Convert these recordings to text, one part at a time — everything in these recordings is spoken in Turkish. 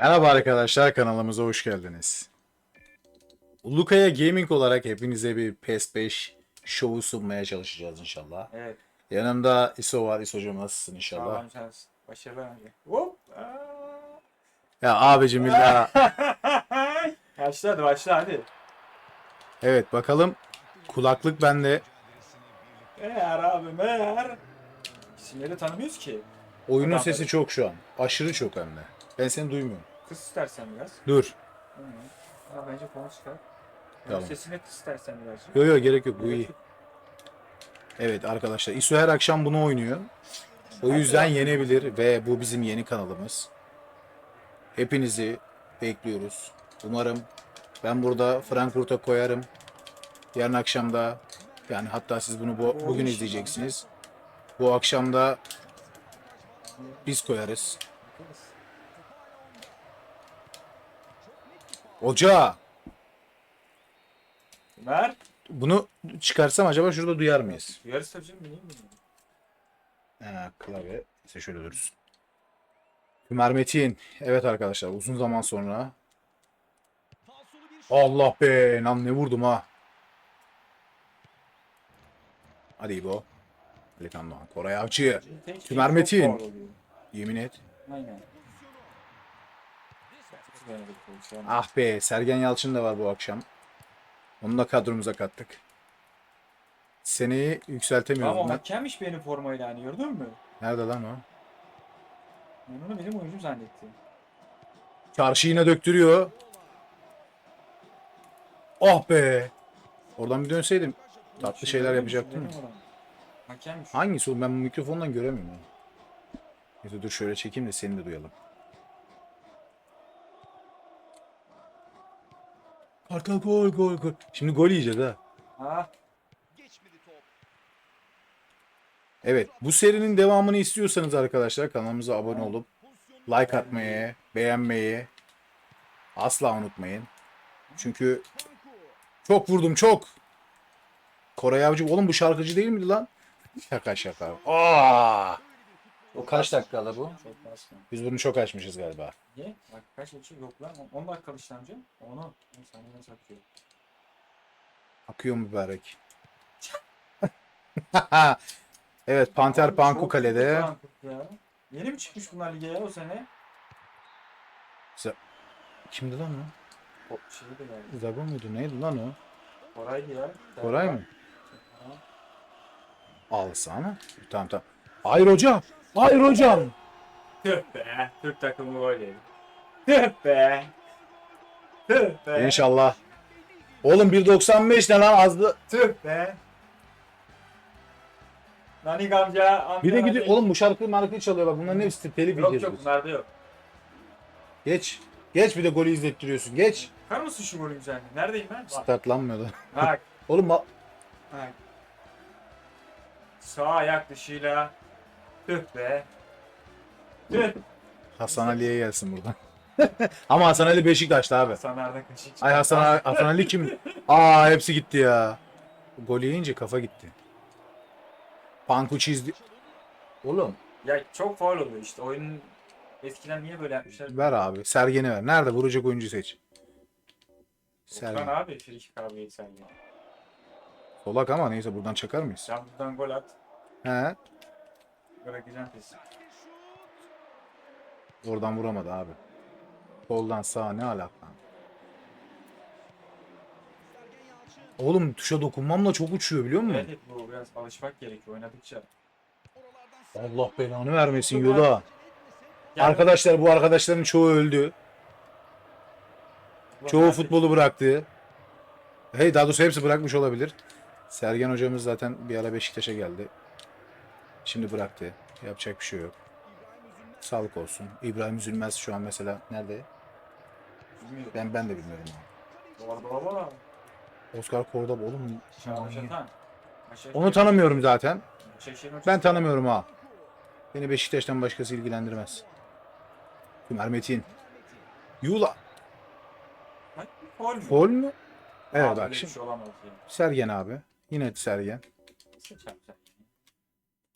Merhaba arkadaşlar kanalımıza hoş geldiniz. Ulukaya Gaming olarak hepinize bir PES 5 şovu sunmaya çalışacağız inşallah. Evet. Yanımda İso var. İso'cum nasılsın inşallah? olun sen. Başarılar abi. Hop. Aa. Ya abicim başla hadi başla hadi. evet bakalım kulaklık bende. Meğer abi meğer. İsimleri tanımıyoruz ki. Oyunun Adam sesi çok şu an. Aşırı çok hem de. Ben seni duymuyorum. Kız istersen biraz. Dur. Hı. Ha, bence konu çıkar. Tamam. Sesini kız istersen birazcık. Yok yok gerek yok bu iyi. Evet arkadaşlar İso her akşam bunu oynuyor. O yüzden yenebilir ve bu bizim yeni kanalımız. Hepinizi bekliyoruz. Umarım ben burada Frankfurt'a koyarım. Yarın akşam da yani hatta siz bunu bu, bugün izleyeceksiniz. Bu akşam da biz koyarız. Hoca Ömer. bunu çıkarsam acaba şurada duyar mıyız? Duyarız tabii canım. Niye bilmiyorum. Ha, klavye. Neyse şöyle durursun. Ömer Metin. Evet arkadaşlar uzun zaman sonra. Allah be. Lan ne vurdum ha. Hadi İbo. Alikan Doğan. Koray Avcı. Tümer Metin. Yemin et. Aynen. İşi. Ah be. Sergen Yalçın da var bu akşam. Onu da kadromuza kattık. Seneyi yükseltemiyoruz. Ama bunlar. hakemmiş benim formayla hani gördün mü? Nerede lan o? Ben onu benim oyuncum zannettim. Çarşı yine döktürüyor. Oh be. Oradan bir dönseydim. Tatlı Şey şeyler yapacaktım. Olan. Hakemmiş. Hangisi o? Ben bu mikrofondan göremiyorum. Neyse dur şöyle çekeyim de seni de duyalım. Kartal gol gol gol. Şimdi gol yiyeceğiz ha. Ha. Evet bu serinin devamını istiyorsanız arkadaşlar kanalımıza abone olup like atmayı, beğenmeyi asla unutmayın. Çünkü çok vurdum çok. Koray Avcı oğlum bu şarkıcı değil miydi lan? Şaka şaka. Aa! O kaç dakikada bu? Biz bunu çok açmışız galiba. Niye? Bak kaç geçiyor? Yok lan. 10 dakika işlemci. Onu. 10 saniye nasıl atıyor? Akıyor mübarek. evet Panter Abi Panku çok kalede. kötü Frankfurt Ya. Yeni mi çıkmış bunlar lige ya o sene? Kimdi lan O de geldi. o? Zago muydu? Neydi lan o? Koray'dı ya. Koray mı? Ha. Al sana. Tamam tamam. Hayır hocam. Hayır hocam. Tüh be. Türk takımı gol yedi. Tüh be. Tüh be. İnşallah. Oğlum 1.95 ne lan azdı. Tüh be. Nanik amca. amca Bir de gidiyor. Nanik. Oğlum bu şarkı markayı çalıyor bak. Bunların hepsi telif Yok yok bunlarda yok. Geç. Geç bir de golü izlettiriyorsun. Geç. Bakar mısın şu golün güzelliğine? Neredeyim ben? Bak. Startlanmıyor da. Bak. Oğlum bak. bak. Sağ ayak dışıyla. Tüh be. Tüh. Hasan Ali'ye gelsin buradan. Ama Hasan Ali Beşiktaş'ta abi. Sanarda kaşık. Ay Hasan, Hasan Ali kim? Aa hepsi gitti ya. Gol yiyince kafa gitti. Panku çizdi. Oğlum Ya çok faul oluyor işte. Oyunun eskiden niye böyle yapmışlar? ver abi. Sergen'i ver. Nerede? Vuracak oyuncu seç. Sergen. Sergen. abi frikik abi ya. Solak ama neyse buradan çakar mıyız? Sen buradan gol at. He. Bırakacaksın pesi. Oradan vuramadı abi. Soldan sağa ne alaka? Oğlum tuşa dokunmamla çok uçuyor biliyor musun? Evet bu biraz alışmak gerekiyor oynadıkça. Allah belanı vermesin Yoda. Yani Arkadaşlar bu arkadaşların çoğu öldü. Çoğu futbolu bıraktı. Hey daha doğrusu hepsi bırakmış olabilir. Sergen hocamız zaten bir ara Beşiktaş'a geldi. Şimdi bıraktı. Yapacak bir şey yok. Sağlık olsun. İbrahim Üzülmez şu an mesela nerede? Bilmiyorum. Ben ben de bilmiyorum. baba. Oscar Cordoba oğlum. Onu tanımıyorum zaten. Ben tanımıyorum ha. Beni Beşiktaş'tan başkası ilgilendirmez. Ömer Metin. Yula. Faul mü? Fol mü? Evet Abi, bak şimdi. Şey. Sergen abi. Yine Sergen.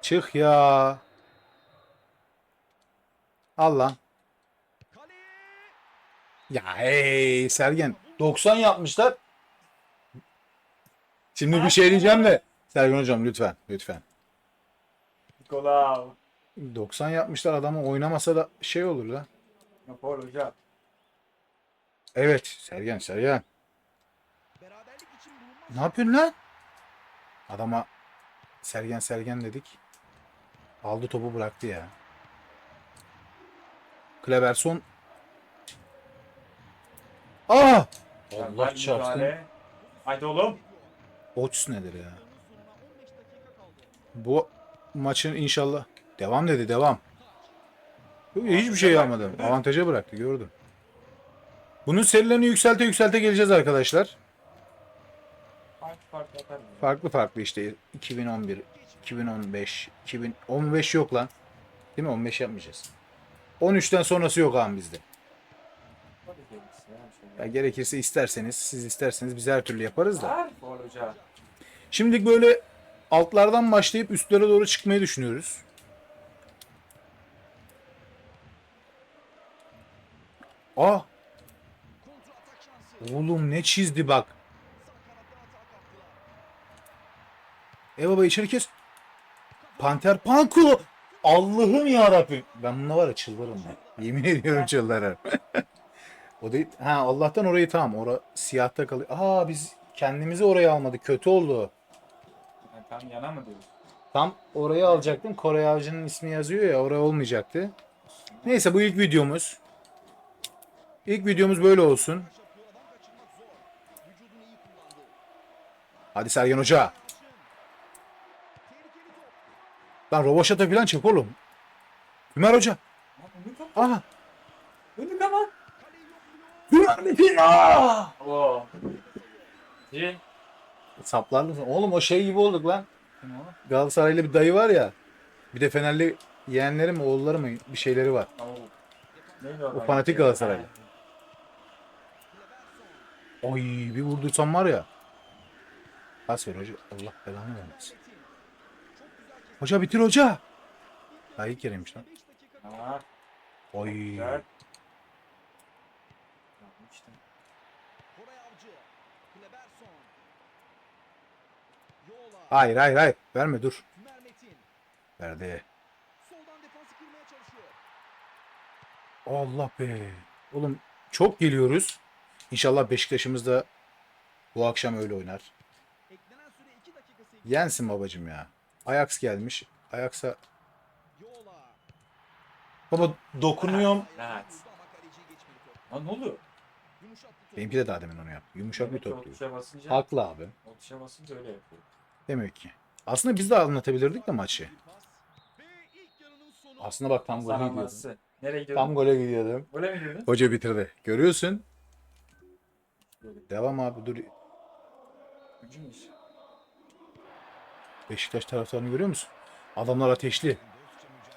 Çık ya. Al lan. Ya hey Sergen 90 yapmışlar. Şimdi bir şey diyeceğim de Sergen hocam lütfen lütfen. Nikola. 90 yapmışlar adamı oynamasa da şey olur la. Napol hocam. Evet Sergen Sergen. Ne yapıyorsun lan? Adama Sergen Sergen dedik. Aldı topu bıraktı ya. Kleberson. Aa! Allah çarpsın. Haydi oğlum. Oç nedir ya? Bu maçın inşallah devam dedi devam. Yok, Hiçbir şey yapmadı. Avantaja bıraktı gördüm. Bunun serilerini yükselte yükselte geleceğiz arkadaşlar. Farklı farklı işte 2011, 2015, 2015 yok lan. Değil mi? 15 yapmayacağız. 13'ten sonrası yok abi bizde. Ya. Ya gerekirse isterseniz, siz isterseniz biz her türlü yaparız da. Şimdilik böyle altlardan başlayıp üstlere doğru çıkmayı düşünüyoruz. Aa! Oğlum ne çizdi bak. E baba içeri kes. Panter Panku. Allah'ım ya Rabbim. Ben bununla var ya çıldırırım ben. Yemin ediyorum çıldırırım. o değil. Ha Allah'tan orayı tamam. Ora siyahta kalıyor. Aa biz kendimizi oraya almadık. Kötü oldu. Yani tam yana mı diyorsun? Tam orayı alacaktım. Kore Avcı'nın ismi yazıyor ya oraya olmayacaktı. Neyse bu ilk videomuz. İlk videomuz böyle olsun. Hadi Sergen Hoca. Lan Roboşat'a falan çek oğlum. Ömer Hoca. Aha. Aa! Oo. Cin. Saplar mısın? Oğlum o şey gibi olduk lan. Kim o? Galatasaraylı bir dayı var ya. Bir de Fenerli yeğenleri mi oğulları mı bir şeyleri var. Oo. Neydi o? Fanatik Galatasaraylı. Oy bir vurdursam var ya. Pas ver hoca. Allah belanı vermesin. Hoca bitir hoca. Ha ilk yereymiş lan. Ha. Oy. Güzel. Yapmıştım. Hayır hayır hayır. Verme dur. Verdi. Allah be. Oğlum çok geliyoruz. İnşallah Beşiktaş'ımız da bu akşam öyle oynar. Yensin babacım ya. Ajax gelmiş. Ajax'a Baba dokunuyorum. Rahat. Lan ne oluyor? Benimki de daha demin onu yaptı. Yumuşak bir Demek ki top diyor. basınca, Haklı abi. o tuşa basınca öyle yapıyor. Demek ki. Aslında biz de anlatabilirdik de maçı. Aslında bak tam gole gidiyordum. Sarılması. Nereye gidiyordun? Tam gole gidiyordum. Böyle mi gidiyordun? Hoca bitirdi. Görüyorsun. Devam abi dur. Gücümüş. Beşiktaş taraftarını görüyor musun? Adamlar ateşli.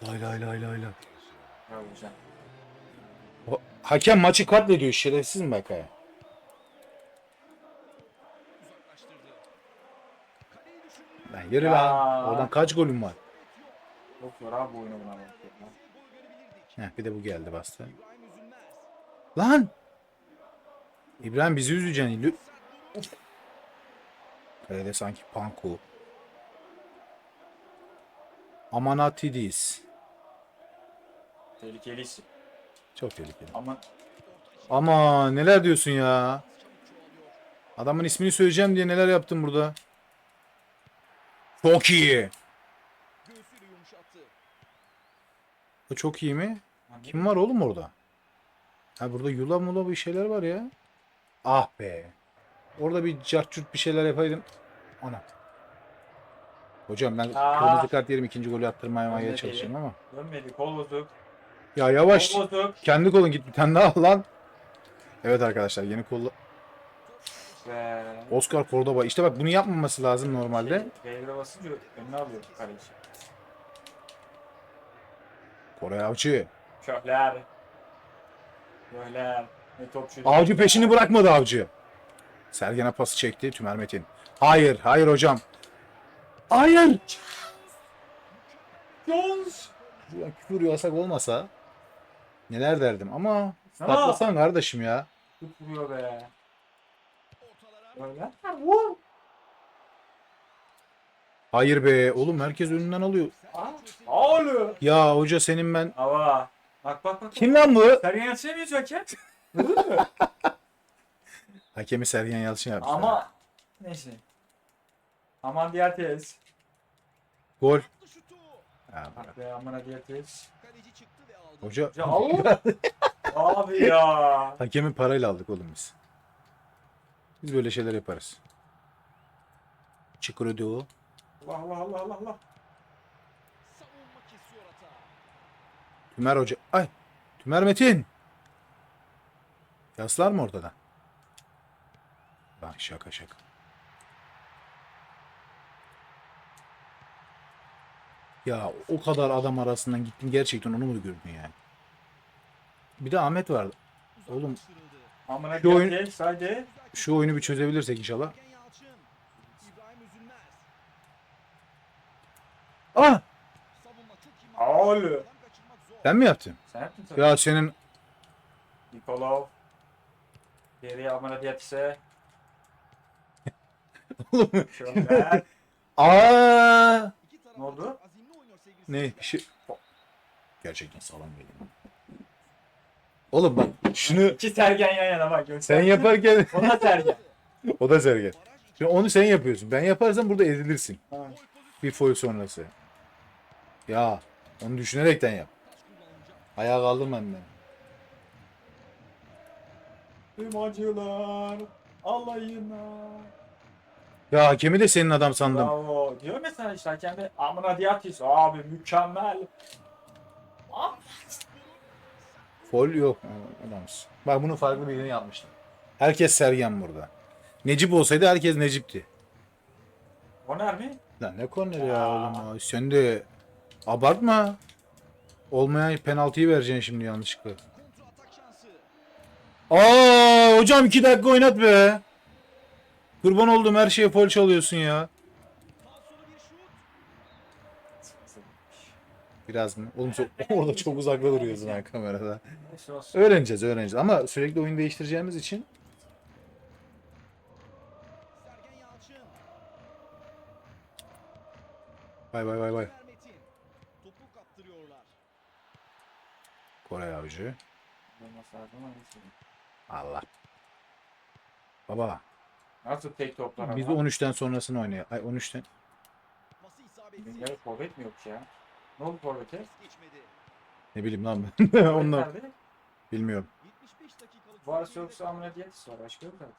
Lay lay lay lay lay. Ya hocam. Hakem maçı katlediyor şerefsiz mi bak ya? Lan yürü lan. Oradan kaç golüm var? Çok zor abi bu oyunu buna bak. Heh, bir de bu geldi bastı. Lan! İbrahim bizi üzeceksin. Lü- Kalede sanki Panku. Amanatidis. Tehlikeliysin. Çok tehlikeli. Ama Ama neler diyorsun ya? Adamın ismini söyleyeceğim diye neler yaptın burada? Çok iyi. O çok iyi mi? Kim var oğlum orada? Ha burada yula mula bir şeyler var ya. Ah be. Orada bir cartçurt bir şeyler yapaydın. Ana. Hocam ben Aa. kırmızı kart yerim ikinci golü attırmaya çalışıyorum ama. Dönmedi. Kol bozuk. Ya yavaş. Kol bozuk. Kendi kolun git bir tane daha al lan. Evet arkadaşlar yeni kolla. Ve... Oscar Cordoba. İşte bak bunu yapmaması lazım normalde. F'ye basınca önüne alıyor kaleci. Koray Avcı. Köhler. Köhler. Ne topçu. Avcı peşini bırakmadı Avcı. Sergen'e pası çekti Tümer Metin. Hayır, hayır hocam. Hayır. Jones. Küfür yasak olmasa neler derdim ama. Patlasan kardeşim ya. Tut vuruyor be. Böyle. Ha, Hayır be oğlum herkes önünden alıyor. Aa. Ya hoca senin ben. Hava. Bak bak bak. Kim lan bu? Sergen Yalçın'a mı yazıyor hakem? Hakemi Sergen Yalçın yaptı. Ama neyse. Aman diğer tez. Gol. Ha, Bak be aman diğer tez. Hoca Ya Allah. Abi ya. hakemi parayla aldık oğlum biz. Biz böyle şeyler yaparız. Çikrodo. Allah Allah Allah Allah Allah. Tümer Hoca. Ay. Tümer Metin. Yaslar mı ortada? Bak şaka şaka. Ya o kadar adam arasından gittin gerçekten onu mu gördün yani? Bir de Ahmet vardı. Oğlum Amına Şu oyun-. Hadi. şu oyunu bir çözebilirsek inşallah. Ah! Oğlum. Ben mi yaptım? Sen yaptın tabii. Ya senin Nikolov. Geriye amına teze. oğlum. Şöyle. Aa! Ne oldu? Ne bir şey. Gerçekten sağlam geliyor. Oğlum bak şunu İki Sergen yan yana bak. göster. sen yaparken O da Sergen. o da Sergen. Şimdi onu sen yapıyorsun. Ben yaparsam burada ezilirsin. Ha. Bir foul sonrası. Ya onu düşünerekten yap. Ayağa kaldırma beni. Tüm acılar alayına. Ya hakemi de senin adam sandım. Bravo. Diyor mesela işte hakemde amına diyatis. Abi mükemmel. Abi. Foul yok. Ha, Adamsın. Bak bunu farklı birini yapmıştım. Herkes Sergen burada. Necip olsaydı herkes Necip'ti. Korner mi? Lan ne korneri ya oğlum ya. Sen de abartma. Olmayan penaltıyı vereceksin şimdi yanlışlıkla. Aa hocam iki dakika oynat be. Kurban oldum her şeye foul çalıyorsun ya. Biraz mı? Oğlum çok, orada çok uzakta duruyorsun ha kamerada. Öğreneceğiz öğreneceğiz ama sürekli oyun değiştireceğimiz için Bay bay bay bay. Kore avcı. Allah. Baba Nasıl tek toplar biz 13'ten sonrasını oynayalım. Ay 13'ten. Ya forvet mi yok ya? Ne oldu forvete? Ne bileyim lan ben. Onlar nerede? bilmiyorum. Varsa yoksa amına diyatis var. Başka yok artık.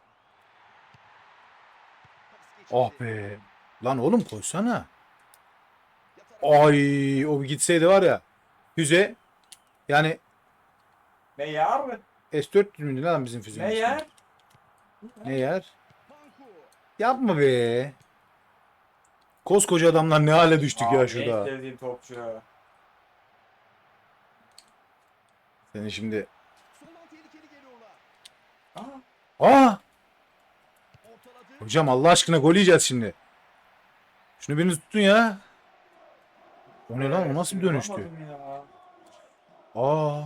Oh be. Lan oğlum koysana. Ay o gitseydi var ya. Füze yani Ne yer? S400 müydü lan bizim füzemiz? Ne yer? Ne yer? Yapma be. Koskoca adamlar ne hale düştük Abi, ya En şurada. sevdiğim topçu. Seni şimdi... Aa, Aa! Hocam Allah aşkına gol yiyeceğiz şimdi. Şunu birini tuttun ya. O ne lan? O nasıl bir dönüştü? yapamadım ya. Aa.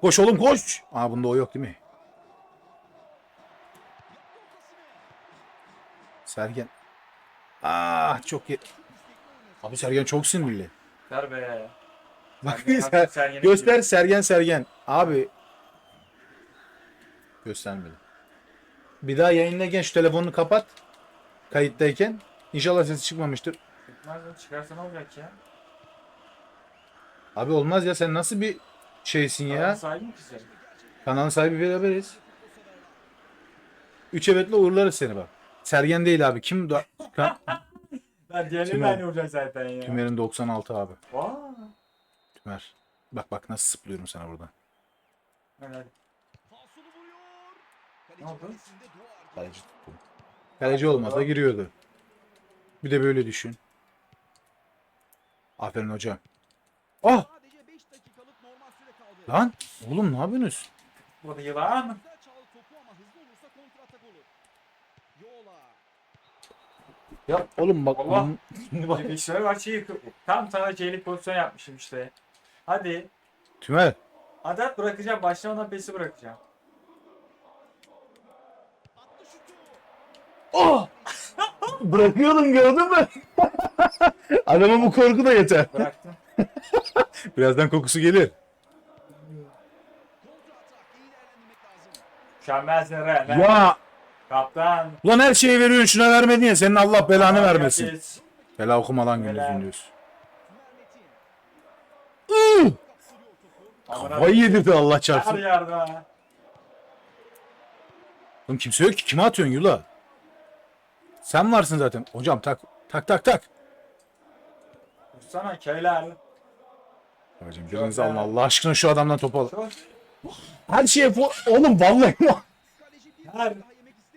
Koş oğlum koş. Aa bunda o yok değil mi? Sergen. Aa çok ye... Abi Sergen çok sinirli. Ver be. Bak Sergen- Ser- göster gidiyor. Sergen Sergen. Abi. Göstermedi. Bir daha yayındayken şu telefonunu kapat. Kayıttayken. İnşallah sesi çıkmamıştır. Çıkmaz mı? Çıkarsa ne olacak ya? Abi olmaz ya sen nasıl bir şeysin ya? Kanalın sahibi mi ki sen? Kanalın sahibi beraberiz. Üç evetle uğurlarız seni bak. Sergen değil abi. Kim? Da Ka- Ben diğerini Tümer. ben olacak zaten ya. Tümer'in 96 abi. Vaa. Tümer. Bak bak nasıl sıplıyorum sana buradan. Hadi hadi. Ne oldu? Kaleci tuttum. Kaleci olmasa giriyordu. Bir de böyle düşün. Aferin hocam. Ah! Lan! Oğlum ne yapıyorsunuz? Bu da yılan. Ya oğlum bak. Allah. Şimdi bak. Bilgisayarı var şey. Tam sana çeyrek pozisyon yapmışım işte. Hadi. Tümer. Hadi at bırakacağım. Başlamadan pesi bırakacağım. Oh! Bırakıyordum gördün mü? Adama bu korku da yeter. Bıraktım. Birazdan kokusu gelir. Mükemmelsin Ren. Ya Kaptan. ulan her şeyi veriyorsun şuna vermedin ya senin Allah belanı vermesin. Herkes. Bela okumadan Helal. gündüzün diyorsun. Amına Kafayı yedirdi Allah Her çarpsın. yerde. Oğlum kimse yok ki. Kime atıyorsun Yula? Sen varsın zaten. Hocam tak tak tak tak. Vursana köyler. Hocam birinizi alın Allah aşkına şu adamdan topu al. Çok. Her şeye fo- Oğlum vallahi Her.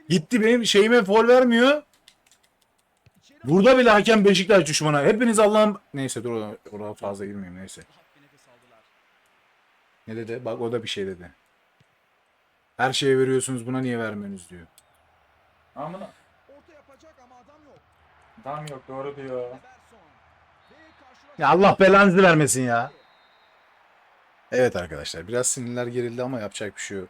Gitti benim şeyime fol vermiyor. Burada bile hakem Beşiktaş düşmanı. Hepiniz Allah'ın... Neyse dur oraya, oraya fazla girmeyeyim neyse. Ne dedi? Bak o da bir şey dedi. Her şeye veriyorsunuz buna niye vermiyorsunuz diyor. Amına. Orta yapacak ama adam yok. Adam yok doğru diyor. Ya Allah belanızı vermesin ya. Evet arkadaşlar biraz sinirler gerildi ama yapacak bir şey yok.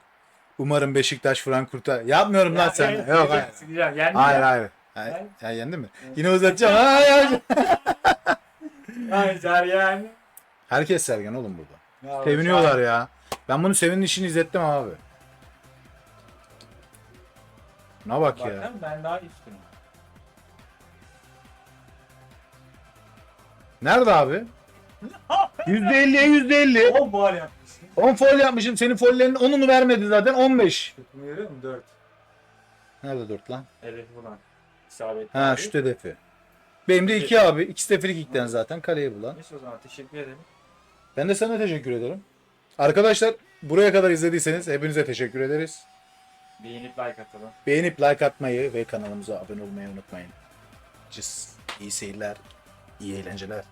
Umarım Beşiktaş Frankfurt'a yapmıyorum lan sen. evet, Yok evet, hayır. sileceğim. Yendi Hayır ya. hayır. Hayır. Ya yendi mi? Yine uzatacağım. Hayır, hayır. Hayır Sergen. Herkes sergen oğlum burada. Ya, Seviniyorlar ya. Ben bunu Sevin'in işini izlettim abi. Ne bak ya. Bakın ben daha üstünüm. Nerede abi? %50'ye %50. 10 puan yapmışsın. 10 fol yapmışım. Senin follerin 10'unu vermedi zaten. 15. Takımı görüyor musun? 4. Nerede 4 lan? Hedefi bulan. İsabetli. Ha şut hedefi. Benim de 2 abi. İkisi de frikikten zaten kaleye bulan. Neyse o zaman teşekkür ederim. Ben de sana teşekkür ederim. Arkadaşlar buraya kadar izlediyseniz hepinize teşekkür ederiz. Beğenip like atalım. Beğenip like atmayı ve kanalımıza abone olmayı unutmayın. Cız. İyi seyirler. iyi eğlenceler.